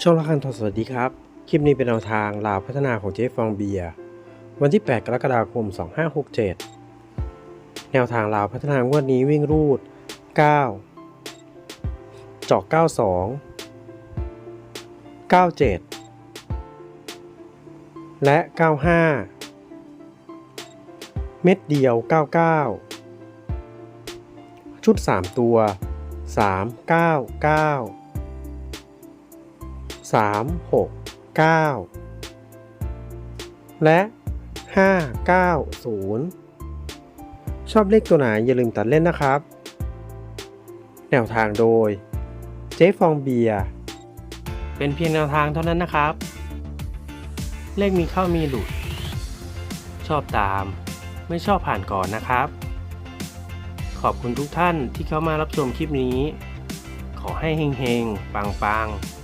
ช่องละคันทอสวัสดีครับ คลิปนี้เป็นแนวทางลาวพัฒนาของเจ๊ฟองเบียร์วันที่ 8 กรกฎาคม 2567 แนวทางลาวพัฒนางวดนี้วิ่งรูด 9 เจาะ92 97 และ 95 เม็ดเดียว 99 ชุด 3 ตัว 399 สามหกเก้าและห้าเก้าศูนย์ชอบเลขตัวไหนอย่าลืมตัดเล่นนะครับ แนวทางโดย เจ๊ฟองเบียร์เป็นเพียงแนวทางเท่านั้นนะครับ เลขมีเข้ามีหลุด ชอบตาม ไม่ชอบผ่านก่อนนะครับ ขอบคุณทุกท่านที่เข้ามารับชมคลิปนี้ ขอให้เฮงๆ ปังๆ